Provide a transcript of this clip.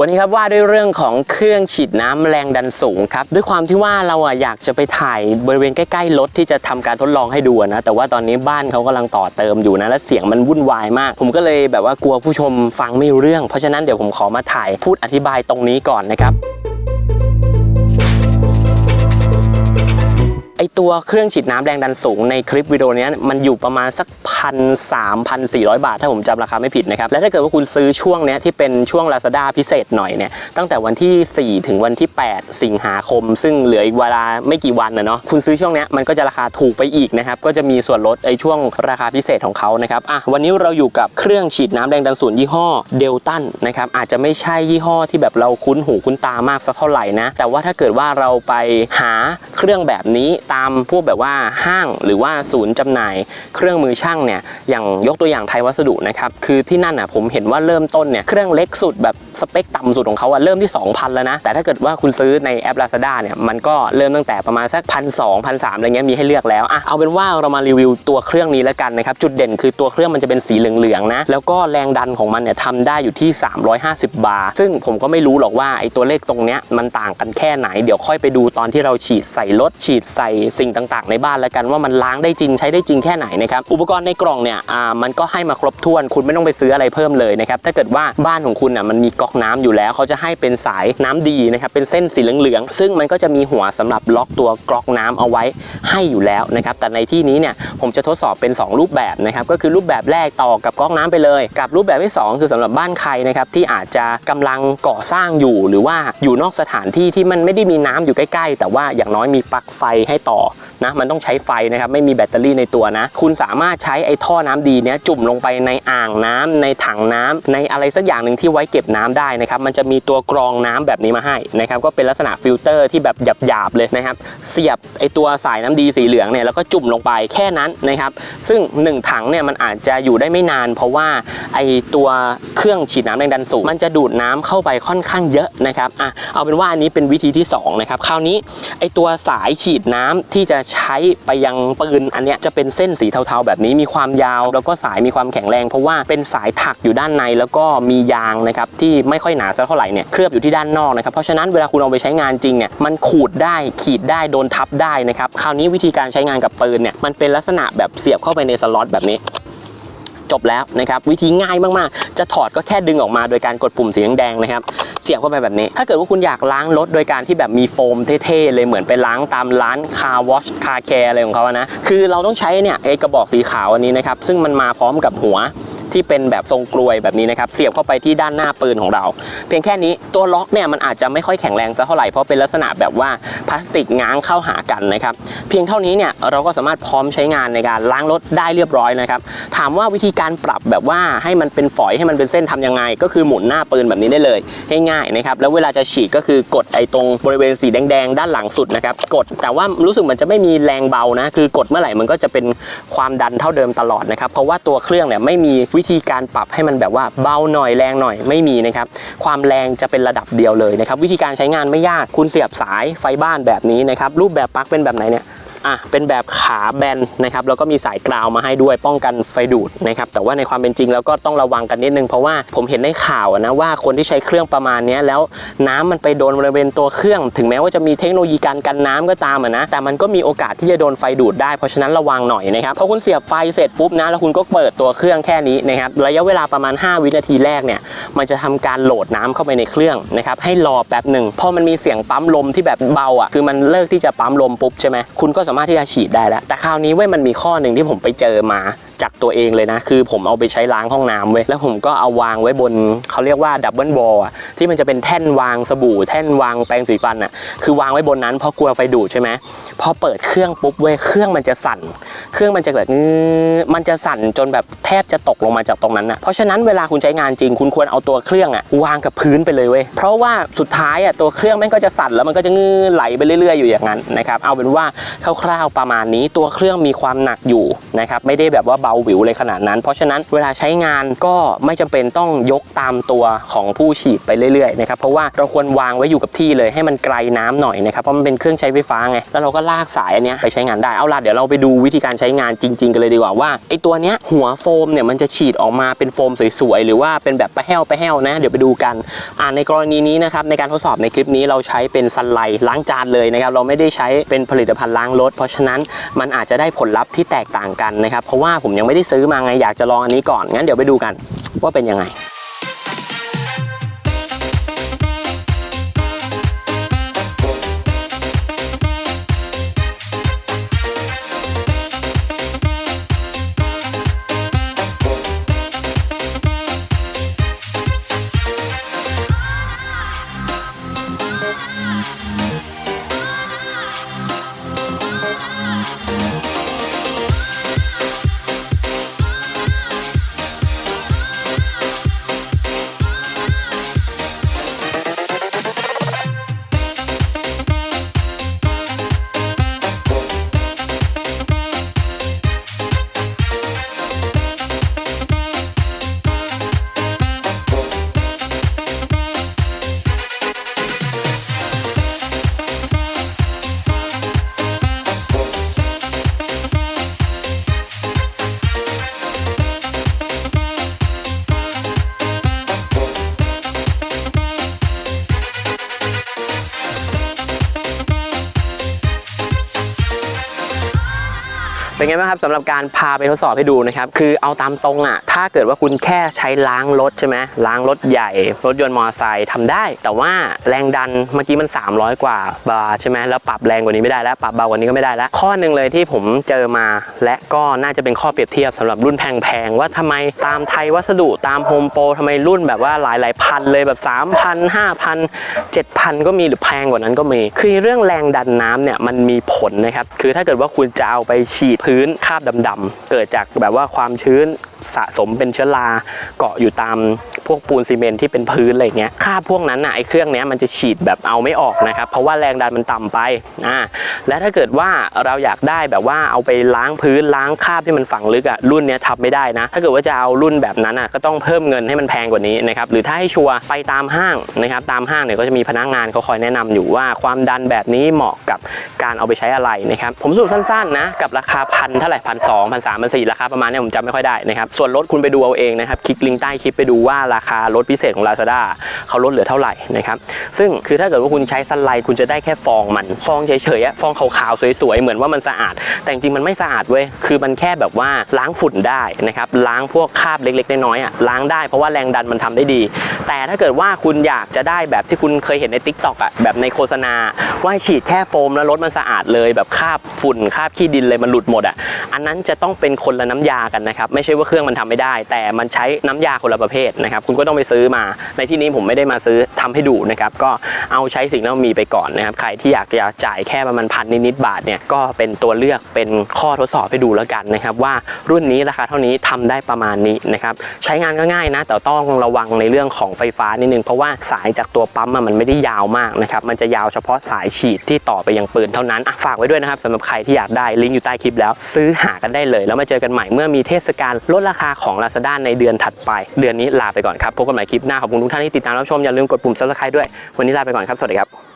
วันนี้ครับว่าด้วยเรื่องของเครื่องฉีดน้ำแรงดันสูงครับด้วยความที่ว่าเราอะอยากจะไปถ่ายบริเวณใกล้ๆรถที่จะทำการทดลองให้ดูนะแต่ว่าตอนนี้บ้านเขากำลังต่อเติมอยู่นะและเสียงมันวุ่นวายมาก ผมก็เลยแบบว่ากลัวผู้ชมฟังไม่รู้เรื่อง เพราะฉะนั้นเดี๋ยวผมขอมาถ่ายพูดอธิบายตรงนี้ก่อนนะครับ ตัวเครื่องฉีดน้ำแรงดันสูงในคลิปวิดีโอนี้มันอยู่ประมาณสักพันสามพันสี่ร้อยบาท ถ้าผมจำราคาไม่ผิดนะครับและถ้าเกิดว่าคุณซื้อช่วงนี้ที่เป็นช่วง Lazada พิเศษหน่อยเนี่ยตั้งแต่วันที่ 4 ถึงวันที่ 8 สิงหาคม ซึ่งเหลืออีกเวลาไม่กี่วันนะเนาะคุณซื้อช่วงนี้มันก็จะราคาถูกไปอีกนะครับก็จะมีส่วนลดไอ้ช่วงราคาพิเศษของเขานะครับอะวันนี้เราอยู่กับเครื่องฉีดน้ำแรงดันสูงยี่ห้อเดลตันนะครับอาจจะไม่ใช่ยี่ห้อที่แบบเราคุ้นหูคุ้นตามากสักเท่าไหร่นะแต่ว่าถ้าเกิดว่าเราไปหาเครื่องแบบนี้ตามพวกแบบว่าห้างหรือว่าศูนย์จำหน่าย เครื่องมือช่างเนี่ยอย่างยกตัวอย่างไทยวัสดุนะครับคือที่นั่นอะผมเห็นว่าเริ่มต้นเนี่ยเครื่องเล็กสุดแบบสเปคต่ำสุดของเขาอะเริ่มที่ 2,000 แล้วนะ แต่ถ้าเกิดว่าคุณซื้อในแอป Lazada เนี่ยมันก็เริ่มตั้งแต่ประมาณสักพันสองพันสามอะไรเงี้ยมีให้เลือกแล้วอะเอาเป็นว่าเรามารีวิวตัวเครื่องนี้แล้วกันนะครับจุดเด่นคือตัวเครื่องมันจะเป็นสีเหลืองๆนะแล้วก็แรงดันของมันเนี่ยทำได้อยู่ที่ 350 บาร์ซึ่งผมก็ไม่รู้หรอกว่าไอ้ตัวเลขตรงเนี้ยมันต่างกันแค่ไหนเดี๋ยวค่อยไปดูตอนที่เราฉีดใส่รถฉีดใส่สิ่งต่างๆ ในบ้านแล้วกันว่ามันล้างได้จริงใช้ได้จริงแค่ไหนนะครับอุปกรณ์ในกล่องเนี่ยอ่ามันก็ให้มาครบถ้วน คุณไม่ต้องไปซื้ออะไรเพิ่มเลยนะครับถ้าเกิดว่าบ้านของคุณอะมันมีก๊อกน้ำอยู่แล้วเขาจะให้เป็นสายน้ำดีนะครับเป็นเส้นสีเหลืองๆซึ่งมันก็จะมีหัวสำหรับล็อกตัวก๊อกน้ำเอาไว้ให้อยู่แล้วนะครับแต่ในที่นี้เนี่ยผมจะทดสอบเป็น 2 รูปแบบนะครับก็คือรูปแบบแรกต่อกับก๊อกน้ำไปเลย กับรูปแบบที่ 2 คือสำหรับบ้านใครนะครับที่อาจจะกำลังก่อสร้างอยู่ หรือว่าอยู่นอกสถานที่ที่มันไม่ได้มีน้ำอยู่ใกล้ ๆ แต่ว่าอย่างน้อยมีปลั๊กไฟให้ต่อ all. นะมันต้องใช้ไฟนะครับไม่มีแบตเตอรี่ในตัวนะ คุณสามารถใช้ไอ้ท่อน้ำดีเนี้ยจุ่มลงไปในอ่างน้ำในถังน้ำในอะไรสักอย่างหนึ่งที่ไว้เก็บน้ำได้นะครับมันจะมีตัวกรองน้ำแบบนี้มาให้นะครับก็เป็นลักษณะฟิลเตอร์ที่แบบหยาบๆเลยนะครับเสียบไอ้ตัวสายน้ำดีสีเหลืองเนี่ยแล้วก็จุ่มลงไปแค่นั้นนะครับซึ่ง 1 ถังเนี่ยมันอาจจะอยู่ได้ไม่นาน เพราะว่าไอ้ตัวเครื่องฉีดน้ำแรงดันสูง มันจะดูดน้ำเข้าไปค่อนข้างเยอะนะครับอะเอาเป็นว่าอันนี้เป็นวิธีที่สองนะครับคราวนี้ไอ้ตัวสายฉีดน้ำที่จะใช้ไปยังปืนอันเนี้ยจะเป็นเส้นสีเทาๆ แบบนี้มีความยาว แล้วก็สายมีความแข็งแรง เพราะว่าเป็นสายถักอยู่ด้านในแล้วก็มียางนะครับที่ไม่ค่อยหนาสักเท่าไหร่เนี่ยเคลือบอยู่ที่ด้านนอกนะครับเพราะฉะนั้นเวลาคุณเอาไปใช้งานจริงเนี่ยมันขูดได้ขีดได้โดนทับได้นะครับคราวนี้วิธีการใช้งานกับปืนเนี่ยมันเป็นลักษณะแบบเสียบเข้าไปในสล็อตแบบนี้ จบแล้วนะครับวิธีง่ายมากๆ จะถอดก็แค่ดึงออกมาโดยการกดปุ่มสีแดงๆนะครับเสียบเข้าไปแบบนี้ ถ้าเกิดว่าคุณอยากล้างรถโดยการที่แบบมีโฟมเท่ๆเลยเหมือนไปล้างตามร้านคาร์วอชคาร์แคร์อะไรของเขาอะนะคือเราต้องใช้เนี่ยไอ้กระบอกสีขาวอันนี้นะครับซึ่งมันมาพร้อมกับหัว ที่เป็นแบบทรงกลวยแบบนี้นะครับเสียบเข้าไปที่ด้านหน้าปืนของเรา เพียงแค่นี้ตัวล็อกเนี่ยมันอาจจะไม่ค่อยแข็งแรงสักเท่าไหร่เพราะเป็นลักษณะแบบว่าพลาสติกง้างเข้าหากันนะครับเพียงเท่านี้เนี่ยเราก็สามารถพร้อมใช้งานในการล้างรถได้เรียบร้อยนะครับถามว่าวิธีการปรับแบบว่าให้มันเป็นฝอยให้มันเป็นเส้นทำยังไง ก็คือหมุนหน้าปืนแบบนี้ได้เลยง่ายๆนะครับแล้วเวลาจะฉีดก็คือกดไอ้ตรงบริเวณสีแดงๆ ด้านหลังสุดนะครับกดแต่ว่ารู้สึกมันจะไม่มีแรงเบานะคือกดเมื่อไหร่มันก็จะเป็นความดันเท่าเดิมตลอดนะครับเพราะว่าตัวเครื่องเนี่ยไม่มีวิธีการปรับให้มันแบบว่าเบาหน่อยแรงหน่อยไม่มีนะครับความแรงจะเป็นระดับเดียวเลยนะครับวิธีการใช้งานไม่ยากคุณเสียบสายไฟบ้านแบบนี้นะครับรูปแบบปลั๊กเป็นแบบไหนเนี่ย อะเป็นแบบขาแบนนะครับแล้วก็มีสายกราวมาให้ด้วยป้องกันไฟดูดนะครับแต่ว่าในความเป็นจริงแล้วก็ต้องระวังกันนิดนึงเพราะว่าผมเห็นในข่าวนะว่าคนที่ใช้เครื่องประมาณนี้แล้วน้ำมันไปโดนบริเวณตัวเครื่อง ถึงแม้ว่าจะมีเทคโนโลยีการกันน้ำก็ตามอะนะแต่มันก็มีโอกาสที่จะโดนไฟดูดได้เพราะฉะนั้นระวังหน่อยนะครับพอคุณเสียบไฟเสร็จปุ๊บนะแล้วคุณก็เปิดตัวเครื่องแค่นี้นะครับระยะเวลาประมาณ 5 วินาทีแรกเนี่ยมันจะทำการโหลดน้ำเข้าไปในเครื่องนะครับให้รอแป๊บหนึ่งพอมันมีเสียงปั๊มลมที่แบบเบาอะคือมันเลิกที่จะปั๊มลมปุ๊บใช่ไหมคุณก็สามารถที่จะฉีดได้แล้ว แต่คราวนี้เว้ยมันมีข้อหนึ่งที่ผมไปเจอมา ตัวเองเลยนะ คือผมเอาไปใช้ล้างห้องน้ำเว้ยแล้วผมก็เอาวางไว้บนเขาเรียกว่าดับเบิลวอลอะที่มันจะเป็นแท่นวางสบู่ แท่นวางแปรงสีฟันอะคือวางไว้บนนั้นเพราะกลัวไฟดูดใช่ไหมพอเปิดเครื่องปุ๊บเว้ยเครื่องมันจะสั่น เครื่องมันจะแบบงื้อมันจะสั่นจนแบบแทบจะตกลงมาจากตรงนั้นอะเพราะฉะนั้นเวลาคุณใช้งานจริง คุณควรเอาตัวเครื่องอะวางกับพื้นไปเลยเว้ยเพราะว่าสุดท้ายอะตัวเครื่องแม่งก็จะสั่นแล้วมันก็จะงื้อไหลไปเรื่อย ๆอยู่อย่างนั้นนะครับเอาเป็นว่าคร่าวๆประมาณนี้ตัวเครื่องมีความหนักอยู่นะครับไม่ได้แบบว่าเบาวิวเลยขนาดนั้น เพราะฉะนั้นเวลาใช้งานก็ไม่จำเป็นต้องยกตามตัวของผู้ฉีดไปเรื่อยๆนะครับเพราะว่าเราควรวางไว้อยู่กับที่เลยให้มันไกลน้ำหน่อยนะครับเพราะมันเป็นเครื่องใช้ไฟฟ้าไงแล้วเราก็ลากสายอันเนี้ยไปใช้งานได้เอาล่ะเดี๋ยวเราไปดูวิธีการใช้งานจริง ๆ กันเลยดีกว่าว่าไอ้ตัวเนี้ยหัวโฟมเนี่ยมันจะฉีดออกมาเป็นโฟมสวยๆหรือว่าเป็นแบบไปแห้วไปแห้วนะ เดี๋ยวไปดูกันอ่าในกรณีนี้นะครับในการทดสอบในคลิปนี้เราใช้เป็นซันไลท์ล้างจานเลยนะครับเราไม่ได้ใช้เป็นผลิตภัณฑ์ล้างรถเพราะฉะนั้นมันอาจจะได้ผลลัพธ์ที่แตกต่างกันนะครับเพราะว่าผมยังไม่ได้ซื้อมาไงอยากจะลองอันนี้ก่อนงั้นเดี๋ยวไปดูกันว่าเป็นยังไง เป็นไงบ้างครับสำหรับการพาไปทดสอบให้ดูนะครับคือเอาตามตรงอะถ้าเกิดว่าคุณแค่ใช้ล้างรถใช่ไหมล้างรถใหญ่ รถยนต์มอเตอร์ไซค์ทำได้ แต่ว่าแรงดันเมื่อกี้มัน 300 กว่าบาร์ใช่ไหมแล้วปรับแรงกว่านี้ไม่ได้แล้วปรับเบากว่านี้ก็ไม่ได้แล้ว ข้อหนึ่งเลยที่ผมเจอมา และก็น่าจะเป็นข้อเปรียบเทียบสำหรับรุ่นแพงๆว่าทำไมตามไทยวัสดุตามโฮมโปรทำไมรุ่นแบบว่าหลายๆพันเลยแบบ 3,000 5,000 7,000 ก็มีหรือแพงกว่านั้นก็มี คือเรื่องแรงดันน้ำเนี่ยมันมีผลนะครับคือถ้าเกิดว่าคุณจะเอาไปฉีดพื้นคราบดำๆเกิดจากแบบว่าความชื้นสะสมเป็นเชื้อราเกาะอยู่ตามพวกปูนซีเมนที่เป็นพื้นอะไรเงี้ยคราบพวกนั้นน่ะไอ้เครื่องเนี้ยมันจะฉีดแบบเอาไม่ออกนะครับเพราะว่าแรงดันมันต่ำไปอ่าและถ้าเกิดว่าเราอยากได้แบบว่าเอาไปล้างพื้นล้างคราบที่มันฝังลึกอะรุ่นเนี้ยทำไม่ได้นะ ถ้าเกิดว่าจะเอารุ่นแบบนั้นอะก็ต้องเพิ่มเงินให้มันแพงกว่านี้นะครับหรือถ้าให้ชัวร์ไปตามห้างนะครับตามห้างเนี่ยก็จะมีพนักงานเขาคอยแนะนำอยู่ว่าความดันแบบนี้เหมาะกับการเอาไปใช้อะไรนะครับผมสรุปสั้นๆนะกับราคาพันเท่าไหร่พันสองพันสามพันสี่ราคาประมาณเนี้ยผมจำไม่ค่อยได้นะครับส่วนรถคุณไปดูเอาเองนะครับคลิกลิงก์ใต้คลิปไปดูว่าราคารถพิเศษของ Lazada เขาลดเหลือเท่าไหร่นะครับซึ่งคือถ้าเกิดว่าคุณใช้ซันไลท์คุณจะได้แค่ฟองมัน ฟองเฉยๆอะฟองขาวๆสวยๆ เหมือนว่ามันสะอาด แต่จริงมันไม่สะอาดเว้ยคือมันแค่แบบว่าล้างฝุ่นได้นะครับล้างพวกคราบเล็กๆน้อยๆอะล้างได้เพราะว่าแรงดันมันทำได้ดี แต่ถ้าเกิดว่าคุณอยากจะได้แบบที่คุณเคยเห็นใน Tik t o อกอะแบบในโฆษณา ว่าฉีดแค่โฟมแล้วรถมันสะอาดเลย แบบคราบฝุ่นคราบขี้ดินเลยมันหลุดหมดอะอันนั้นจะต้องเป็นคนละน้ำยากันนะครับไม่ใช่ว่าเครื่องมันทำไม่ได้ แต่มันใช้น้ำยาคนละประเภทนะครับคุณก็ต้องไปซื้อมา ในที่นี้ผมไม่ได้มาซื้อทำให้ดูนะครับก็เอาใช้สิ่งที่เรามีไปก่อนนะครับใครที่อยากจะจ่ายแค่ประมาณพันนิดๆบาทเนี่ยก็เป็นตัวเลือกเป็นข้อทดสอบให้ดูแล้วกันนะครับว่ารุ่นนี้ราคาเท่านี้ทำได้ประมาณนี้นะครับใช้งานก็ง่ายนะแต่ต้องระวังในเรื่องของไฟฟ้านิดนึงเพราะว่าสายจากตัวปั๊มมันไม่ได้ยาวมากนะครับมันจะยาวเฉพาะสายฉีดที่ต่อไปยังปืนเท่านั้นฝากไว้ด้วยนะครับสำหรับใครที่อยากได้ลิงก์อยู่ใต้คลิปแล้ว ซื้อหากันได้เลย แล้วมาเจอกันใหม่เมื่อมีเทศกาลลดราคาของ Lazada ในเดือนถัดไป เดือนนี้ลาไปก่อนครับพบกันใหม่คลิปหน้าขอบคุณทุกท่านที่ติดตามรับชมอย่าลืมกดปุ่ม subscribe ด้วยวันนี้ลาไปก่อนครับสวัสดีครับ